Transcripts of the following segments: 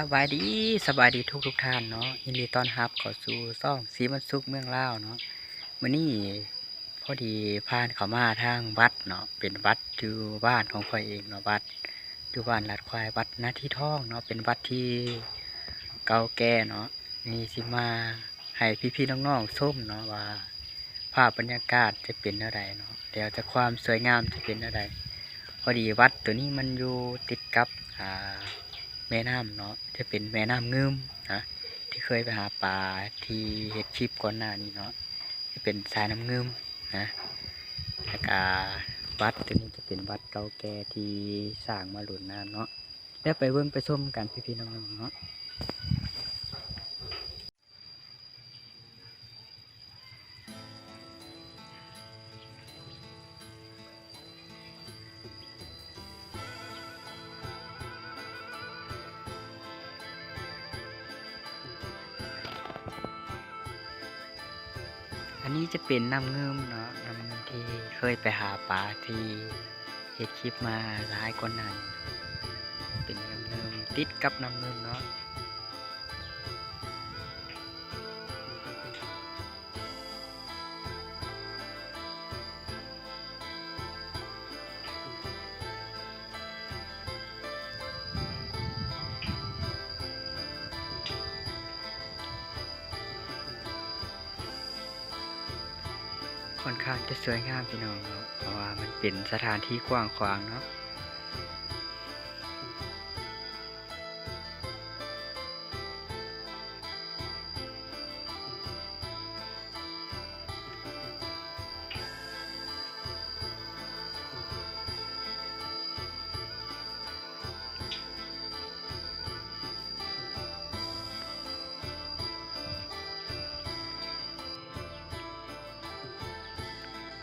สบายดีสบายดีทุกทุกท่านเนาะยินดีต้อนรับเข้าสู่ซ่องสีมันสุกเมืองล่าเนาะมื้อนี้พอดีผ่านเข้ามาทางวัดเนาะเป็นวัดอยู่บ้านของข้อยเองเนาะวัดอยู่บ้านลาดควายวัดหน้าที่ท่องเนาะเป็นวัดที่เก่าแก่เนาะนี่สิมาให้พี่ๆน้องๆชมเนาะว่า ภาพบรรยากาศจะเป็นอะไรเนาะเดี๋ยวจะความสวยงามจะเป็นอะไรพอดีวัดตัวนี้มันอยู่ติดกับอ่า ม่น้ำเนาะจะเป็นแม่น้ำเงืมนะที่เคยไปหาปลาที่เฮ็ดชิปก่อนหน้านี้เนาะจะเป็นสายน้ำเงืมนะแล้วก็วัดตัวนี้จะเป็นวัดเก่าแก่ที่สร้างมาหลุนนานเนาะแล้วไปเบิ้งไปชมกันพี่ๆน้องๆเนาะ อันนี้จะเป็นน้ำเงิมเนาะน้ำเงิมที่เคยไปหาปลาที่เห็ดคลิปมาหลายคนนั้น เป็นน้ำเงิมติดกับน้ำเงิมเนาะ ค่อนข้างจะสวยงามพี่น้องเนาะเพราะว่ามันเป็นสถานที่กว้างขวางเนาะ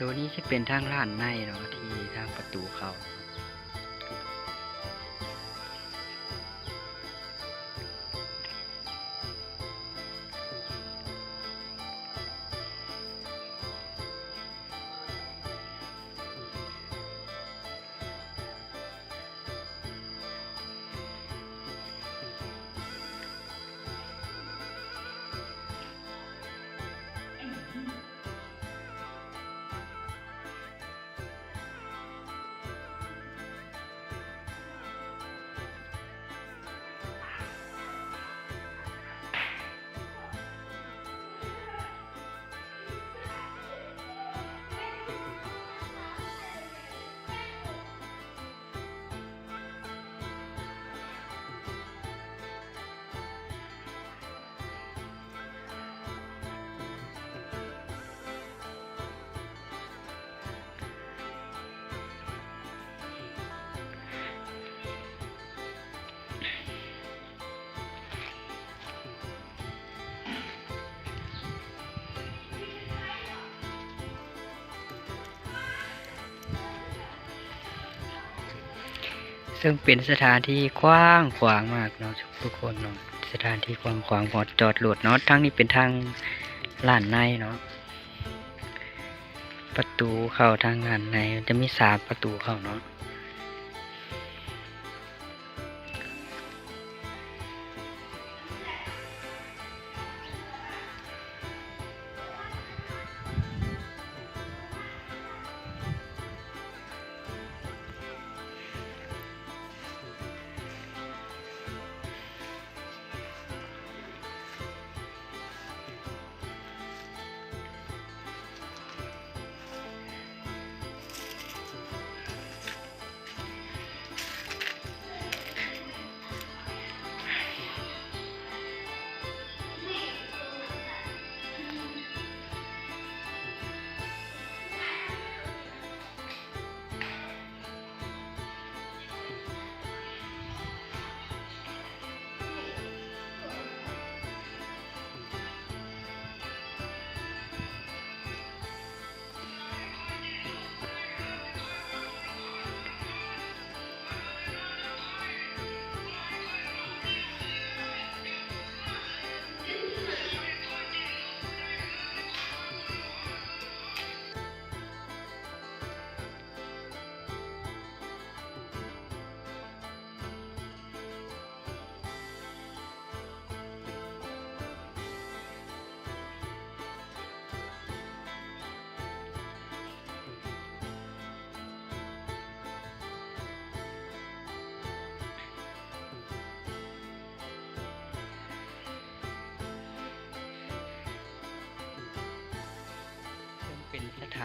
ตัวนี้จะเป็นทางล้านในเนาะที่ทางประตูเขา ซึ่งเป็นสถานที่กว้างขวางมากเนาะทุกคนเนาะสถานที่กว้างขวางพอจอดรถเนาะทั้งนี้เป็นทางลานในเนาะประตูเข้าทางลานในจะมีสามประตูเข้าเนาะ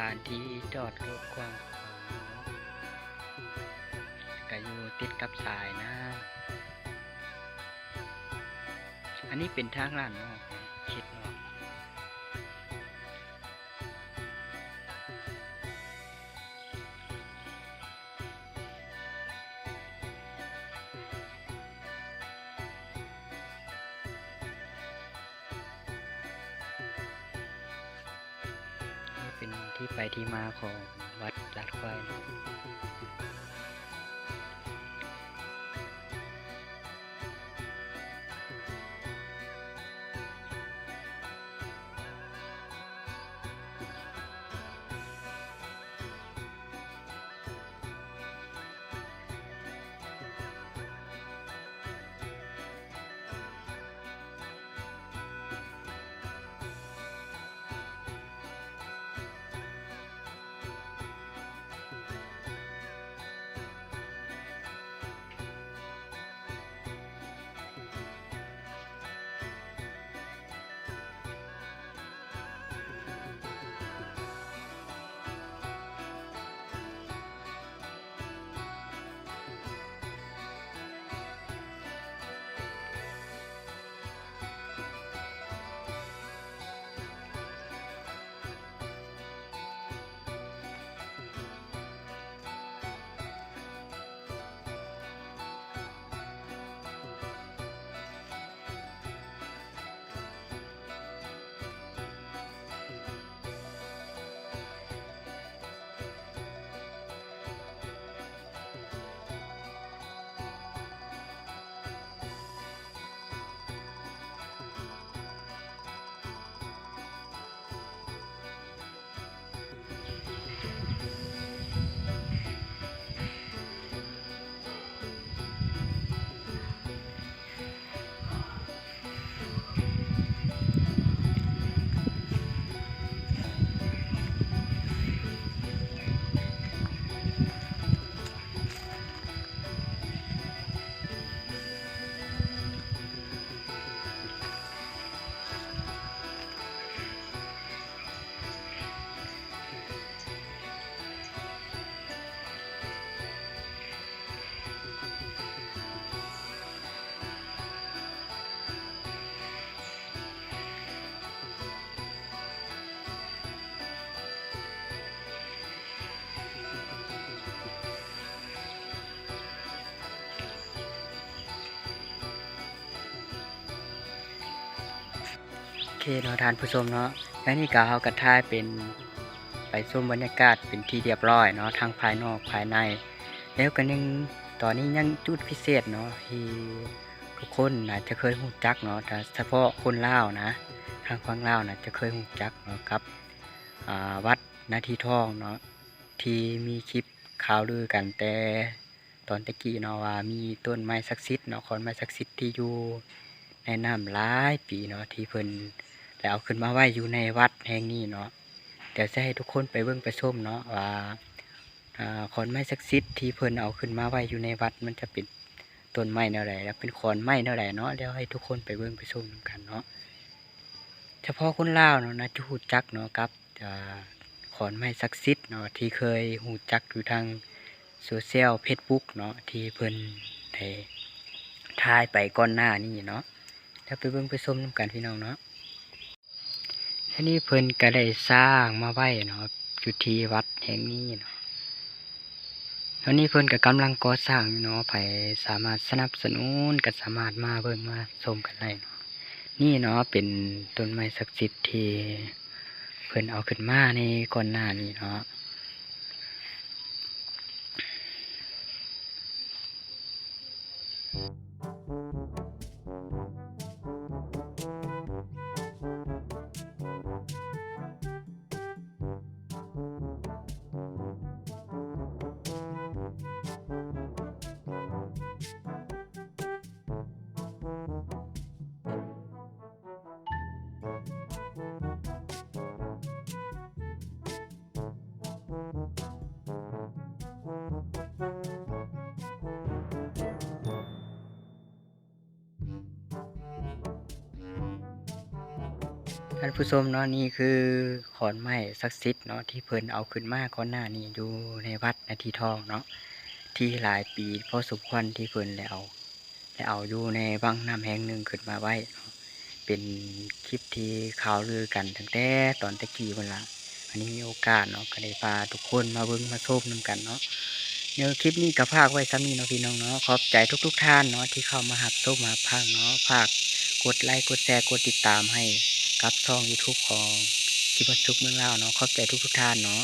านที่จอดรถกว้างขวางเนาะก็อยู่ติดกับสายนะ อันนี้เป็นทางลานนอกนะคิดเนาะ เป็นที่ไปที่มาของวัดลาดควายนะ เคเนาะท่านผู้ชมเนาะแล้วนี่ก็เขากระทายเป็นไปชมบรรยากาศเป็นที่เรียบร้อยเนาะทั้งภายนอกภายใน แล้วก็ยังตอนนี้ยังจุดพิเศษเนาะที่ทุกคนอาจจะเคยหูจักเนาะแต่เฉพาะคนลาวนะทางฝั่งลาวนะจะเคยหูจักเนาะครับวัดนาทีทองเนาะที่มีคลิปข่าวลือกันแต่ตอนตะกี้เนาะว่ามีต้นไม้ศักดิ์สิทธิ์เนาะขอนไม้ศักดิ์สิทธิ์ที่อยู่ในน้ำหลายปีเนาะที่เพิ่น ได้เอาขึ้นมาไว้อยู่ในวัดแห่งนี้เนาะเดี๋ยวจะให้ทุกคนไปเบิ่งไปชมเนาะว่าขอนไม้ศักดิ์สิทธิ์ที่เพิ่นเอาขึ้นมาไว้อยู่ในวัดมันจะเป็นต้นไม้แนวใดแล้วเป็นขอนไม้แนวใดเนาะเดี๋ยวให้ทุกคนไปเบิ่งไปชมกันเนาะเฉพาะคนลาวเนาะนะที่หูจักเนาะกับขอนไม้ศักดิ์สิทธิ์เนาะที่เคยฮู้จักอยู่ทางโซเชียล Facebook เนาะที่เพิ่นได้ถ่ายไปก่อนหน้านี้เนาะเดี๋ยวไปเบิ่งไปชมนำกันพี่น้องเนาะ อันนี้เพิ่นก็ได้สร้างมาไว้เนาะอยู่ที่วัดแห่งนี้เนาะตอนนี้เพิ่นก็กำลังก่อสร้างเนาะไผสามารถสนับสนุนก็สามารถมาเบิ่งมาชมกันได้เนาะนี่เนาะเป็นต้นไม้ศักดิ์สิทธิ์ที่เพิ่นเอาขึ้นมาในก่อนหน้านี้เนาะอืม ท่านผู้ชมเนาะนี่คือขอนไม้ศักดิ์สิทธิ์เนาะที่เพิ่นเอาขึ้นมาก่อนหน้านี้อยู่ในวัดนาทีทองเนาะที่หลายปีพอสมควรที่เพิ่นได้เอาได้เอาอยู่ในวังน้ำแห่งหนึ่งขึ้นมาไว้ เป็นคลิปที่ข่าวลือกันตั้งแต่ตอนตะกี้เวลาอันนี้มีโอกาสเนาะก็ได้พาทุกคนมาเบิ่งมาชมนํกันเนาะเดี๋ยวคลิปนี้ก็พากไว้ซ้ำนี้เนาะพี่น้องเนาะขอบใจทุก ๆ ท่านเนาะที่เข้ามาหับชมมาพังเนาะฝากกดไลค์กดแชร์กดติดตามให้ กับช่อง YouTube ของชิบัสุกเมืองลาเนาะขอบใจทุกทุกท่านเนาะ